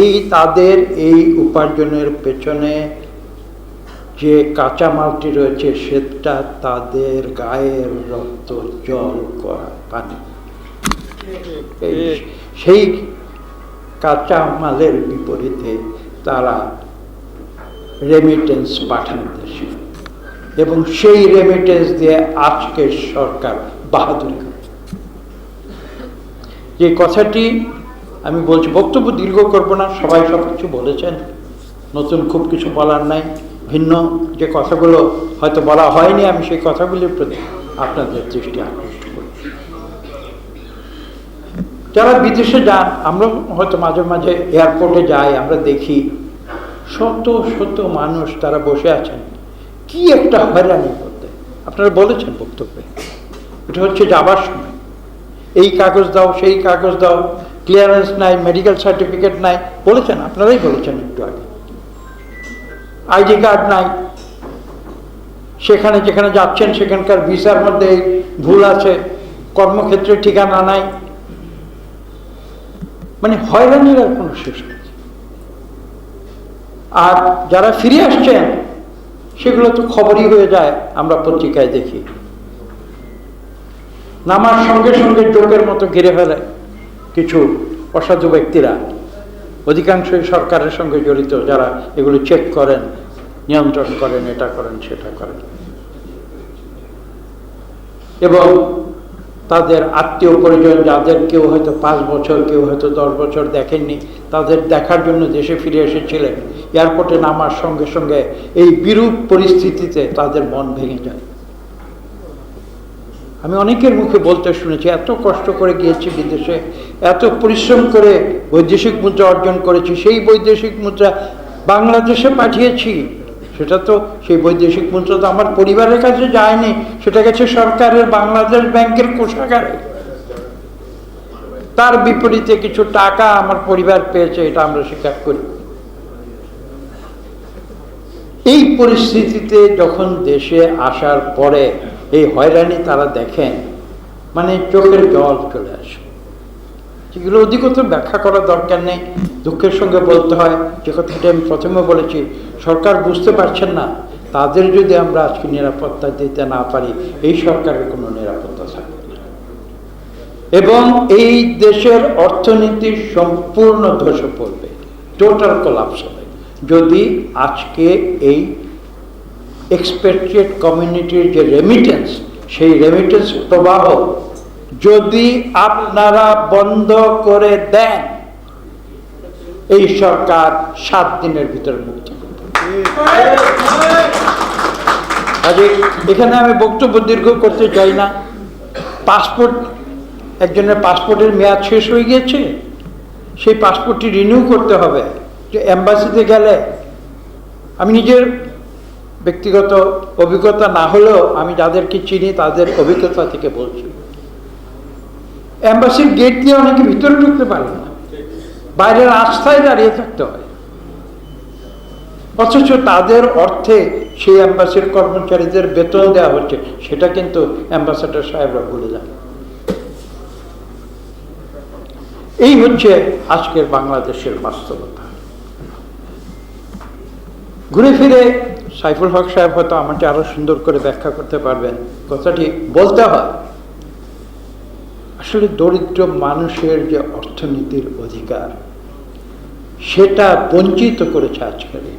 এই তাদের এই উপার্জনের পেছনে যে কাঁচামালটি রয়েছে, সেটা তাদের গায়ের রক্ত, জল করা পানি। সেই কাঁচামালের বিপরীতে তারা রেমিটেন্স পাঠান দেশে এবং সেই রেমিটেন্স দিয়ে আজকের সরকার বাহাদুরি যে কথাটি আমি বলছি, বক্তব্য দীর্ঘ করব না, সবাই সব কিছু বলেছেন। নতুন খুব কিছু বলার নাই, ভিন্ন যে কথাগুলো হয়তো বলা হয়নি, আমি সেই কথাগুলির প্রতি আপনাদের দৃষ্টি আকর্ষণ করছি যারা বিদেশে যান, আমরা হয়তো মাঝে মাঝে এয়ারপোর্টে যাই, আমরা দেখি শত শত মানুষ তারা বসে আছেন। কি একটা হয়রানি করতে। আপনারা বলেছেন বক্তব্যে। এটা হচ্ছে যাবার সময়। এই কাগজ দাও, সেই কাগজ দাও ক্লিয়ারেন্স নাই মেডিকেল সার্টিফিকেট নাই, বলেছেন, আপনারাই বলেছেন একটু আগে। আইডি কার্ড নাই। সেখানে যেখানে যাচ্ছেন, সেখানকার ভিসার মধ্যে ভুল আছে, কর্মক্ষেত্রে ঠিকানা নাই। মানে হয়রানির আর কোনো শেষ নেই। আর যারা ফিরে আসছেন, সেগুলো তো খবরই হয়ে যায়, আমরা পত্রিকায় দেখি। নামার সঙ্গে সঙ্গে জোকের মতো ঘিরে ফেলে। কিছু অসাধু ব্যক্তিরা, অধিকাংশই সরকারের সঙ্গে জড়িত, যারা এগুলো চেক করেন, নিয়ন্ত্রণ করেন, এটা করেন, সেটা করেন। এবং তাদের আত্মীয় পরিজন, যাদের কেউ হয়তো পাঁচ বছর, কেউ হয়তো দশ বছর দেখেননি, তাদের দেখার জন্য দেশে ফিরে এসেছিলেন। এয়ারপোর্টে নামার সঙ্গে সঙ্গে এই বিরূপ পরিস্থিতিতে তাদের মন ভেঙে যায়। আমি অনেকের মুখে বলতে শুনেছি, এত কষ্ট করে গিয়েছি বিদেশে, এত পরিশ্রম করে বৈদেশিক মুদ্রা অর্জন করেছি, সেই বৈদেশিক মুদ্রা বাংলাদেশে পাঠিয়েছি। সেটা তো, সেই বৈদেশিক মুদ্রা তো আমার পরিবারের কাছে যায়নি, সেটা গেছে সরকারের বাংলাদেশ ব্যাংকের কোষাগারে। তার বিপরীতে কিছু টাকা আমার পরিবার পেয়েছে, এটা আমরা স্বীকার করি। এই পরিস্থিতিতে যখন দেশে আসার পরে এই হয়রানি তারা দেখেন মানে চোখের জল চলে আসে। যেগুলো অধিকত ব্যাখ্যা করার দরকার নেই, দুঃখের সঙ্গে বলতে হয়, যে কথাটি আমি প্রথমে বলেছি, সরকার বুঝতে পারছেন না, তাদের যদি আমরা আজকে নিরাপত্তা দিতে না পারি, এই সরকারের কোনো নিরাপত্তা থাকবে না। এবং এই দেশের অর্থনীতি সম্পূর্ণ ধসে পড়বে টোটাল কোলাপস হবে। যদি আজকে এই এক্সপেক্টেড কমিউনিটির যে রেমিটেন্স সেই রেমিটেন্স প্রবাহ যদি আপনারা বন্ধ করে দেন, এই সরকার সাত দিনের ভিতরে মুক্ত কাজে এখানে আমি বক্তব্য দীর্ঘ করতে চাই না। পাসপোর্ট, একজনের পাসপোর্টের মেয়াদ শেষ হয়ে গিয়েছে সেই পাসপোর্টটি রিনিউ করতে হবে। যে অ্যাম্বাসিতে গেলে, আমি নিজের ব্যক্তিগত অভিজ্ঞতা না হলেও আমি যাদেরকে চিনি তাদের অভিজ্ঞতা থেকে বলছি। অ্যাম্বাসির গেট দিয়ে অনেকে ভিতরে ঢুকতে পারে না। বাইরের রাস্তায় দাঁড়িয়ে থাকতে হয়। অথচ তাদের অর্থে সেই অ্যাম্বাসির কর্মচারীদের বেতন দেওয়া হচ্ছে, সেটা কিন্তু অ্যাম্বাসাডার সাহেবরা ভুলে যান। এই হচ্ছে আজকের বাংলাদেশের বাস্তবতা। ঘুরে ফিরে সাইফুল হক সাহেব হয়তো আমাকে আরও সুন্দর করে ব্যাখ্যা করতে পারবেন। কথাটি বলতে হয়। আসলে দরিদ্র মানুষের যে অর্থনীতির অধিকার, সেটা বঞ্চিত করেছে আজকের এই